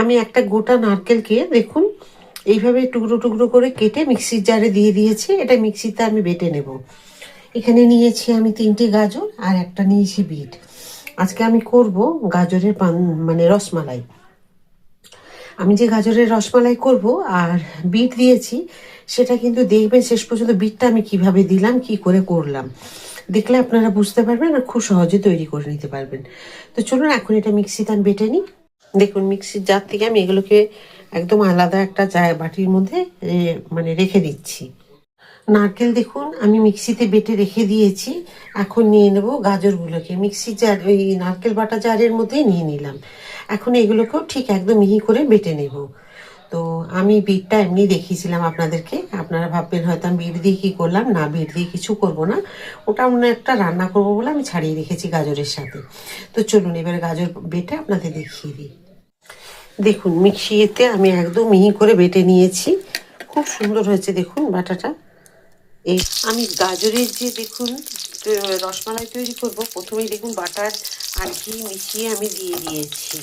আমি একটা গোটা নারকেলকে দেখুন, এইভাবে টুকরো টুকরো করে কেটে মিক্সির জারে দিয়ে দিয়েছি, এটা মিক্সিতে আমি বেটে নেব। এখানে নিয়েছি আমি তিনটি গাজর আর একটা নিয়েছি বিট। আজকে আমি করব গাজরের পান মানে রসমালাই। আমি যে গাজরের রসমালাই করব আর বিট দিয়েছি, সেটা কিন্তু দেখবেন শেষ পর্যন্ত বিটটা আমি কীভাবে দিলাম, কি করে করলাম। দেখলে আপনারা বুঝতে পারবেন আর খুব সহজে তৈরি করে নিতে পারবেন। তো চলুন, এখন এটা মিক্সিতে আমি বেটে নিই। দেখুন, মিক্সির জার থেকে আমি এগুলোকে একদম আলাদা একটা জায় বাটির মধ্যে মানে রেখে দিচ্ছি। নারকেল দেখুন, আমি মিক্সিতে বেটে রেখে দিয়েছি। এখন নিয়ে নেব গাজরগুলোকে। মিক্সির জার, ওই নারকেল বাটা জারের মধ্যেই নিয়ে নিলাম। এখন এগুলোকেও ঠিক একদম মিহি করে বেটে নেব। তো আমি বিটটা এমনি দেখিয়েছিলাম আপনাদেরকে। আপনারা ভাববেন হয়তো আমি বিট দিয়ে কী করলাম? না বিট দিয়ে কিছু করব না। ওটা অন্য একটা রান্না করব বলে আমি ছাড়িয়ে রেখেছি গাজরের সাথে। তো চলুন, এবার গাজর বেটে আপনাদের দেখিয়ে দিই। দেখুন, মিক্সিতে আমি একদম মিহি করে বেটে নিয়েছি। খুব সুন্দর হয়েছে, দেখুন বাটাটা। এই আমি গাজরের যে, দেখুন, রসমালাই তৈরি করব, প্রথমেই দেখুন বাটার আর ঘি মিশিয়ে আমি দিয়ে দিয়েছি।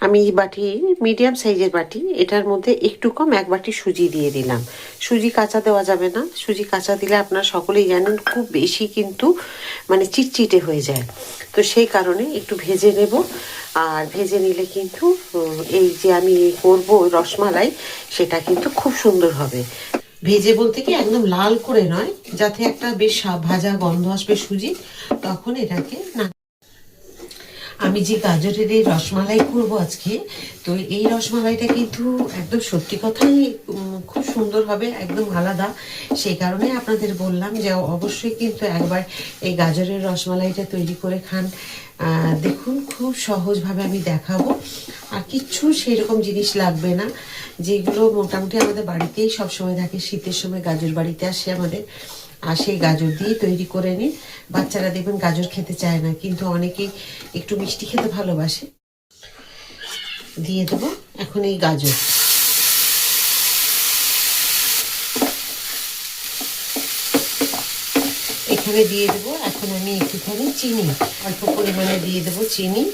আমি বাটি মিডিয়াম সাইজের বাটি, এটার মধ্যে একটু কম এক বাটি সুজি দিয়ে দিলাম। সুজি কাঁচা দেওয়া যাবে না। সুজি কাঁচা দিলে আপনারা সকলেই জানেন খুব বেশি কিন্তু মানে চিটচিটে হয়ে যায়। তো সেই কারণে একটু ভেজে নেব। আর ভেজে নিলে কিন্তু এই যে আমি করব রসমালাই, সেটা কিন্তু খুব সুন্দর হবে। ভেজে বলতে কি একদম লাল করে নয়, যাতে একটা বেশ ভাজা গন্ধ আসবে সুজি, তখন এটাকে না আমি যে গাজরের এই রসমালাই করব আজকে, তো এই রসমালাইটা কিন্তু একদম সত্যি কথাই খুব সুন্দর হবে একদম আলাদা। সেই কারণে আপনাদের বললাম যে অবশ্যই কিন্তু একবার এই গাজরের রসমালাইটা তৈরি করে খান। দেখুন, খুব সহজভাবে আমি দেখাবো। আর কিচ্ছু সেরকম জিনিস লাগবে না, যেগুলো মোটামুটি আমাদের বাড়িতেই সবসময় থাকে। শীতের সময় গাজর বাড়িতে আসে আমাদের। আর সেই গাজর দিয়ে তৈরি করে নিন। বাচ্চারা দেখবেন গাজর খেতে চায় না, কিন্তু অনেকেই একটু মিষ্টি খেতে ভালোবাসে। দিয়ে দেবো এখন এই গাজর। এখানে দিয়ে দেবো এখন আমি একটুখানি চিনি। অল্প পরিমাণে দিয়ে দেবো চিনি।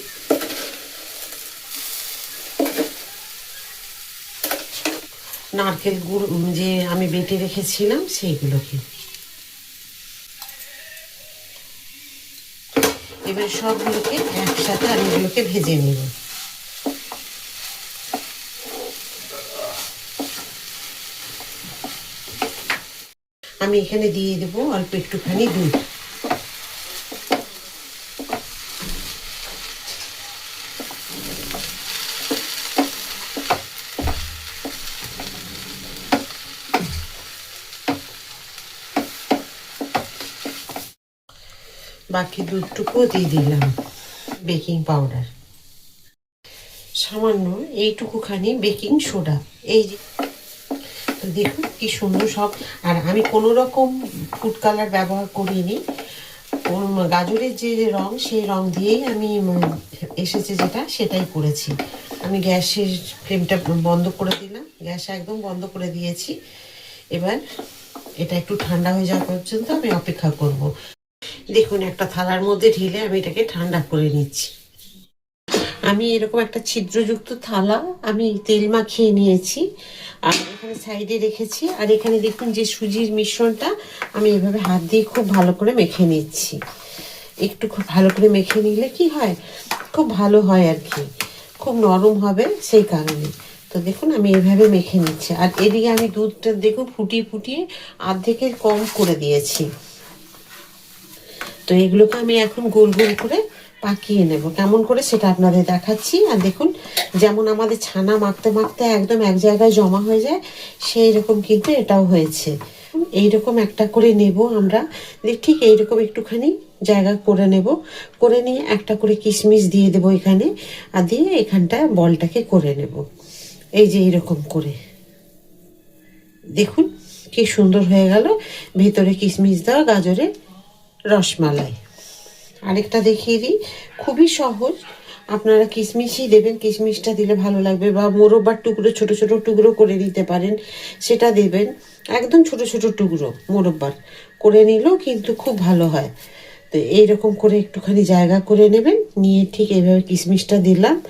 নারকেল গুড়, যে আমি বেটে রেখেছিলাম, সেইগুলোকে। এবার সবগুলোকে একসাথে আমি এগুলোকে ভেজে নেব। আমি এখানে দিয়ে দেবো অল্প একটুখানি দুধ। বাকি দুধটুকুও দিয়ে দিলাম, বেকিং পাউডার। সামান্য এইটুকুখানি বেকিং সোডা। এই তো দেখুন কি সুন্দর সব। আর আমি কোনো রকম ফুড কালার ব্যবহার করিনি। গাজরের যে রং, সেই রং দিয়েই আমি এসেছে যেটা, সেটাই করেছি। আমি গ্যাসের ফ্লেমটা বন্ধ করে দিলাম। গ্যাস একদম বন্ধ করে দিয়েছি। এবার এটা একটু ঠান্ডা হয়ে যাওয়া পর্যন্ত আমি অপেক্ষা করব। দেখুন, একটা থালার মধ্যে ঢেলে আমি এটাকে ঠান্ডা করে নিচ্ছি। আমি এরকম একটা ছিদ্রযুক্ত থালা আমি তেল মাখিয়ে নিয়েছি, আর এখানে সাইডে রেখেছি, আর এখানে দেখুন যে সুজির মিশ্রণটা আমি এভাবে হাত দিয়ে খুব ভালো করে মেখে নিচ্ছি। একটু খুব ভালো করে মেখে নিলে কি হয়? খুব ভালো হয় আর কি। খুব নরম হবে সেই কারণে। তো দেখুন, আমি এভাবে মেখে নিচ্ছি। আর এদিকে আমি দুধটা দেখুন ফুটিয়ে ফুটিয়ে অর্ধেকের কম করে দিয়েছি। তো এগুলোকে আমি এখন গোল গোল করে পাকিয়ে নেব। কেমন করে সেটা আপনাদের দেখাচ্ছি। আর দেখুন, যেমন আমাদের ছানা মাখতে মাখতে একদম এক জায়গায় জমা হয়ে যায়, সেই রকম কিন্তু এটাও হয়েছে। এইরকম একটা করে নেব আমরা। ঠিক এইরকম একটুখানি জায়গা করে নেব। করে নিয়ে একটা করে কিশমিশ দিয়ে দেবো এখানে। আর দিয়ে এখানটা বলটাকে করে নেব। এই যে এইরকম করে। দেখুন, কি সুন্দর হয়ে গেল। ভেতরে কিশমিশ দেওয়া গাজরের রসমালাই। আরেকটা দেখিয়ে দিই। খুবই সহজ। আপনারা কিশমিশই দেবেন কিশমিশটা দিলে ভালো লাগবে বা মোরব্বার টুকরো, ছোট ছোট টুকরো করে নিতে পারেন, সেটা দেবেন। একদম ছোট ছোট টুকরো মোরব্বার করে নিলেও কিন্তু খুব ভালো হয়। তো এইরকম করে একটুখানি জায়গা করে নেবেন, নিয়ে ঠিক এইভাবে কিশমিশটা দিলাম,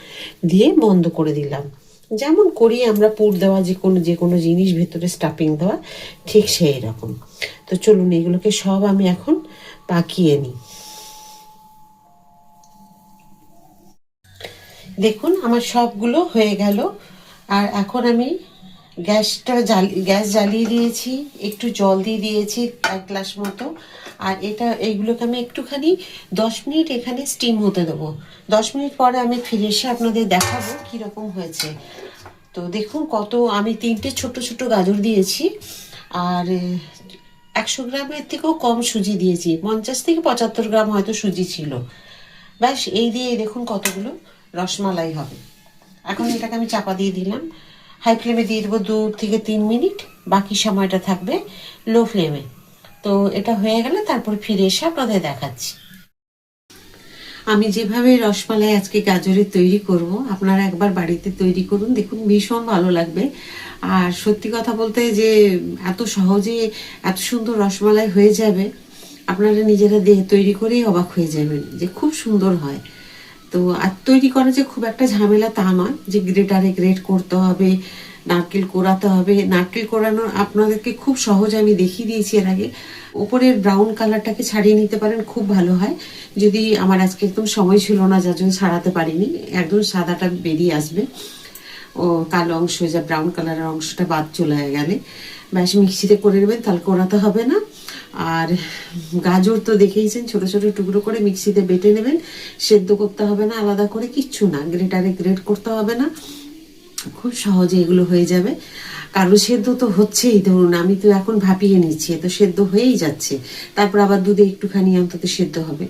দিয়ে বন্ধ করে দিলাম। যেমন করি আমরা পুর দেওয়া, যে কোনো যে কোনো জিনিস ভেতরে স্টাফিং দেওয়া, ঠিক সেই রকম। তো চলুন এগুলোকে সব আমি এখন পাকিয়ে নিই। দেখুন, আমার সবগুলো হয়ে গেল। আর এখন আমি গ্যাসটা জ্বালি গ্যাস জ্বালিয়ে দিয়েছি, একটু জল দিয়ে দিয়েছি এক গ্লাস মতো। আর এটা, এইগুলোকে আমি একটুখানি দশ মিনিট এখানে স্টিম হতে দেবো। দশ মিনিট পরে আমি ফিরে এসে আপনাদের দেখাবো কীরকম হয়েছে। তো দেখুন কত, আমি তিনটে ছোট ছোট গাজর দিয়েছি, আর একশো গ্রামের থেকেও কম সুজি দিয়েছি। পঞ্চাশ থেকে পঁচাত্তর গ্রাম হয়তো সুজি ছিল। ব্যাস, এই দিয়ে দেখুন কতগুলো রসমালাই হবে। এখন এটাকে আমি চাপা দিয়ে দিলাম। হাই ফ্লেমে দিয়ে দেবো দু থেকে তিন মিনিট। বাকি সময়টা থাকবে লো ফ্লেমে তো এটা হয়ে গেলে তারপর ফিরে এসে আপনাদের দেখাচ্ছি। আমি যেভাবে রসমালাই আজকে গাজরের তৈরি করব, আপনারা একবার বাড়িতে তৈরি করুন, দেখুন ভীষণ ভালো লাগবে। আর সত্যি কথা বলতে যে এত সহজে এত সুন্দর রসমালাই হয়ে যাবে, আপনারা নিজেরা তৈরি করেই অবাক হয়ে যাবেন যে খুব সুন্দর হয়। তো আর তৈরি করা যে খুব একটা ঝামেলা তা নয় যে গ্রেটারে গ্রেট করতে হবে, নারকেল কোরাতে হবে। নারকেল কোরানো আপনাদেরকে খুব সহজ আমি দেখিয়ে দিয়েছি এর আগে। উপরের ব্রাউন কালারটাকে ছাড়িয়ে নিতে পারেন, খুব ভালো হয়। যদি আমার আজকে একদম সময় ছিল না, যার জন্য ছাড়াতে পারিনি, একদম সাদাটা বেরিয়ে আসবে। ও কালো অংশ যা ব্রাউন কালারের অংশটা বাদ চলে গেলে। ব্যাস মিক্সিতে করে নেবেন, তাহলে কোরাতে হবে না। আর গাজর তো দেখেইছেন, ছোট ছোট টুকরো করে মিক্সিতে বেটে নেবেন। সেদ্ধ করতে হবে না, আলাদা করে কিচ্ছু না, গ্রেটারে গ্রেট করতে হবে না। খুব সহজে এগুলো হয়ে যাবে। কারণ সেদ্ধ তো হচ্ছেই, ধরুন আমি তো এখন ভাপিয়ে নিচ্ছি তো সেদ্ধ হয়েই যাচ্ছে। তারপর আবার দুধে একটুখানি অন্তত সেদ্ধ হবে,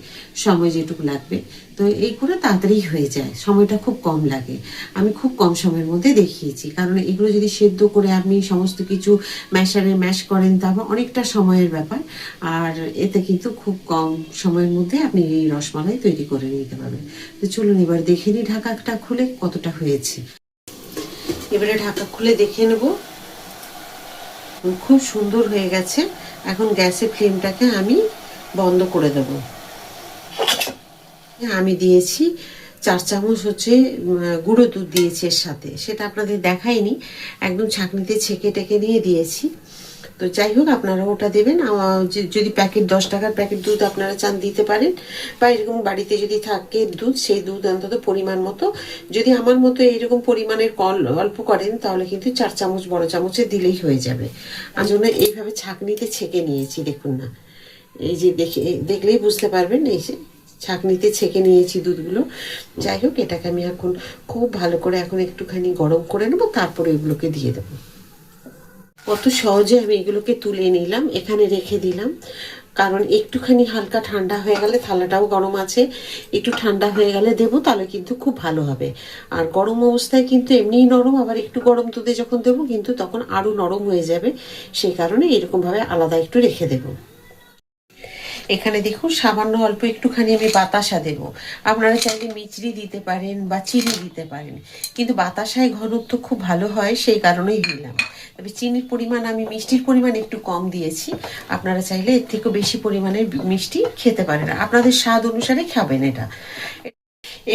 সময় যেটুকু লাগবে। তো এই করে তাড়াতাড়ি হয়ে যায়, সময়টা খুব কম লাগে। আমি খুব কম সময়ের মধ্যে দেখিয়েছি, কারণ এগুলো যদি সেদ্ধ করে আপনি সমস্ত কিছু ম্যাশারে ম্যাশ করেন তারপর অনেকটা সময়ের ব্যাপার। আর এতে কিন্তু খুব কম সময়ের মধ্যে আপনি এই রসমালাই তৈরি করে নিতে পারবেন। তো চলুন এবার দেখে নিই ঢাকাটা খুলে কতটা হয়েছে। এবারে ঢাকা খুলে দেখে নেব। খুব সুন্দর হয়ে গেছে। এখন গ্যাসের ফ্লেমটাকে আমি বন্ধ করে দেব। আমি দিয়েছি চার চামচ হচ্ছে গুঁড়ো দুধ দিয়েছি এর সাথে। সেটা আপনাদের দেখাইনি। একদম ছাঁকনিতে ছেঁকে টেকে নিয়ে দিয়েছি। তো যাই হোক, আপনারা ওটা দেবেন। যদি প্যাকেট দশ টাকার প্যাকেট দুধ আপনারা চান দিতে পারেন। বা এরকম বাড়িতে যদি থাকে দুধ, সেই দুধ অন্তত পরিমাণ মতো। যদি আমার মতো এইরকম পরিমাণের কল, অল্প করেন, তাহলে কিন্তু চার চামচ, বড় চামচে দিলেই হয়ে যাবে। আমি জন্য এইভাবে ছাঁকনিতে ছেঁকে নিয়েছি, দেখুন না। এই যে দেখে দেখলেই বুঝতে পারবেন, এই যে ছাঁকনিতে ছেঁকে নিয়েছি দুধগুলো। যাই হোক, এটাকে আমি এখন খুব ভালো করে এখন একটুখানি গরম করে নেব, তারপরে এগুলোকে দিয়ে দেবো। কত সহজে আমি এগুলোকে তুলে নিলাম, এখানে রেখে দিলাম। কারণ একটুখানি হালকা ঠান্ডা হয়ে গেলে থালাটাও গরম আছে, একটু ঠান্ডা হয়ে গেলে দেবো, তাহলে কিন্তু খুব ভালো হবে। আর গরম অবস্থায় কিন্তু এমনিই নরম, আবার একটু গরম দুধে যখন দেবো, কিন্তু তখন আরও নরম হয়ে যাবে সেই কারণে এরকমভাবে আলাদা একটু রেখে দেবো। এখানে দেখুন, সামান্য অল্প একটুখানি আমি বাতাসা দেব। আপনারা চাইলে মিচড়ি দিতে পারেন বা চিনি দিতে পারেন। কিন্তু বাতাসায় ঘনত্ব খুব ভালো হয়, সেই কারণেই দিলাম। তবে চিনির পরিমাণ আমি, মিষ্টির পরিমাণ একটু কম দিয়েছি। আপনারা চাইলে এর থেকেও বেশি পরিমাণের মিষ্টি খেতে পারেন। আপনাদের স্বাদ অনুসারে খাবেন এটা।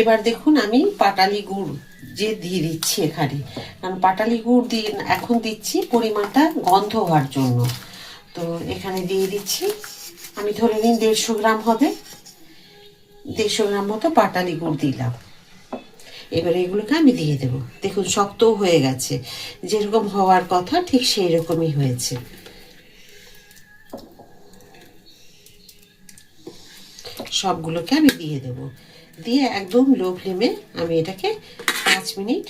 এবার দেখুন, আমি পাটালি গুড় যে দিয়ে দিচ্ছি এখানে। কারণ পাটালি গুড় দিয়ে এখন দিচ্ছি পরিমাণটা গন্ধ হওয়ার জন্য। তো এখানে দিয়ে দিচ্ছি আমি ধরে নিন দেড়শো গ্রাম হবে। দেড়শো গ্রাম মতো পাটালি গুড় দিলাম। এবারে এগুলোকে আমি দিয়ে দেব। দেখুন, শক্তও হয়ে গেছে। যেরকম হওয়ার কথা, ঠিক সেই রকমই হয়েছে। সবগুলোকে আমি দিয়ে দেব। দিয়ে একদম লো ফ্লেমে আমি এটাকে পাঁচ মিনিট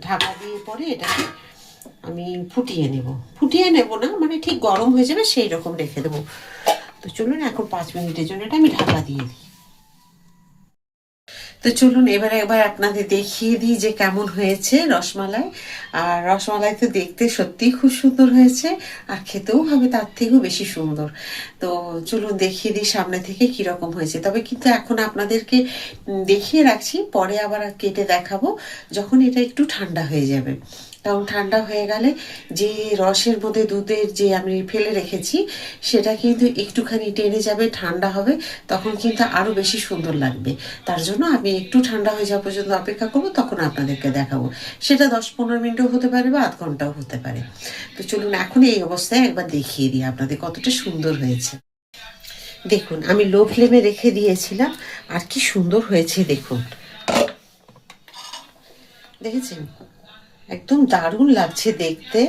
ঢাকা দিয়ে পরে এটাকে আমি ফুটিয়ে নেব। ফুটিয়ে নেব না মানে ঠিক গরম হয়ে যাবে সেই রকম রেখে দেবো। তো চলুন এখন পাঁচ মিনিটের জন্য এটা আমি ঢাকা দিয়ে দিই। তো চলুন এবারে একবার আপনাদের দেখিয়ে দিই যে কেমন হয়েছে রসমালাই। আর রসমালাই তো দেখতে সত্যিই খুব সুন্দর হয়েছে আর খেতেও হবে তার থেকেও বেশি সুন্দর। তো চলুন দেখিয়ে দিই সামনে থেকে কীরকম হয়েছে। তবে কিন্তু এখন আপনাদেরকে দেখিয়ে রাখছি, পরে আবার কেটে দেখাবো, যখন এটা একটু ঠান্ডা হয়ে যাবে। কারণ ঠান্ডা হয়ে গেলে যে রসের মধ্যে দুধের যে আমি ফেলে রেখেছি, সেটা কিন্তু একটুখানি টেনে যাবে, ঠান্ডা হবে, তখন কিন্তু আরও বেশি সুন্দর লাগবে। তার জন্য আমি একটু ঠান্ডা হয়ে যাওয়া পর্যন্ত অপেক্ষা করব, তখন আপনাদেরকে দেখাবো। সেটা দশ পনেরো মিনিটও হতে পারে বা আধ ঘন্টাও হতে পারে। তো চলুন এখন এই অবস্থায় একবার দেখিয়ে দিই আপনাদের কতটা সুন্দর হয়েছে। দেখুন, আমি লো ফ্লেমে রেখে দিয়েছিলাম, আর কি সুন্দর হয়েছে, দেখুন। দেখেছেন? একদম দারুণ লাগছে দেখতে।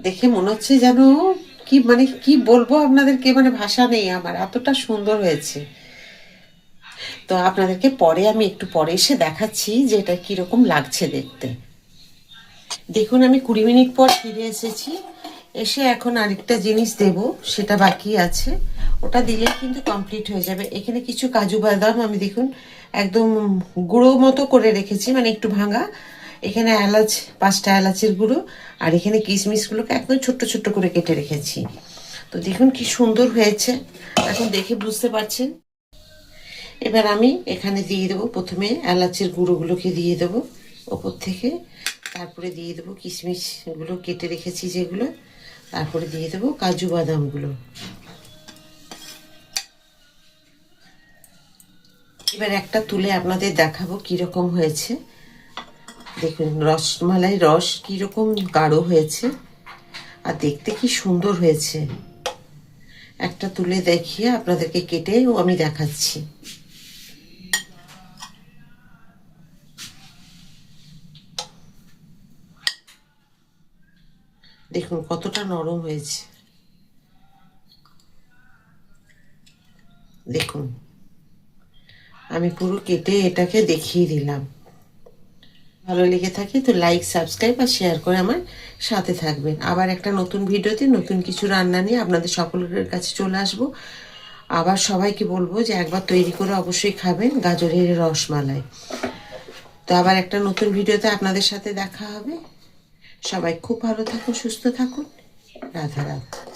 দেখে মনে হচ্ছে যেন কি মানে কি বলব আপনাদেরকে? মানে ভাষা নেই আমার, এতটা সুন্দর হয়েছে। তো আপনাদেরকে পরে আমি একটু পরে এসে দেখাচ্ছি যে এটা কীরকম লাগছে দেখতে। দেখুন, আমি কুড়ি মিনিট পর ফিরে এসেছি। এসে এখন আরেকটা জিনিস দেব, সেটা বাকি আছে। ওটা দিলে কিন্তু কমপ্লিট হয়ে যাবে। এখানে কিছু কাজু বাদাম আমি দেখুন একদম গুঁড়ো মতো করে রেখেছি মানে একটু ভাঙা। এখানে এলাচ, পাঁচটা এলাচের গুঁড়ো, আর এখানে কিশমিশগুলোকে একদম ছোট্ট ছোট্ট করে কেটে রেখেছি। তো দেখুন কি সুন্দর হয়েছে। এখন দেখে বুঝতে পারছেন। এবার আমি এখানে দিয়ে দেবো প্রথমে এলাচের গুঁড়োগুলোকে দিয়ে দেবো ওপর থেকে। তারপরে দিয়ে দেবো কিশমিশগুলো কেটে রেখেছি যেগুলো। তারপরে দিয়ে দেবো কাজু বাদামগুলো। এবার একটা তুলে আপনাদের দেখাবো কীরকম হয়েছে। দেখুন রসমালাই রস কীরকম গাঢ় হয়েছে আর দেখতে কি সুন্দর হয়েছে। একটা তুলে দেখিয়ে আপনাদেরকে কেটেও আমি দেখাচ্ছি। দেখুন, কতটা নরম হয়েছে। দেখুন, আমি পুরো কেটে এটাকে দেখিয়ে দিলাম। ভালো লেগে থাকে, তো লাইক সাবস্ক্রাইব আর শেয়ার করে আমার সাথে থাকবেন। আবার একটা নতুন ভিডিওতে নতুন কিছু রান্না নিয়ে আপনাদের সকলের কাছে চলে আসব। আবার সবাইকে বলব যে একবার তৈরি করে অবশ্যই খাবেন গাজরের রসমালাই। তো আবার একটা নতুন ভিডিওতে আপনাদের সাথে দেখা হবে। সবাই খুব ভালো থাকুন, সুস্থ থাকুন। রাধা রাধা।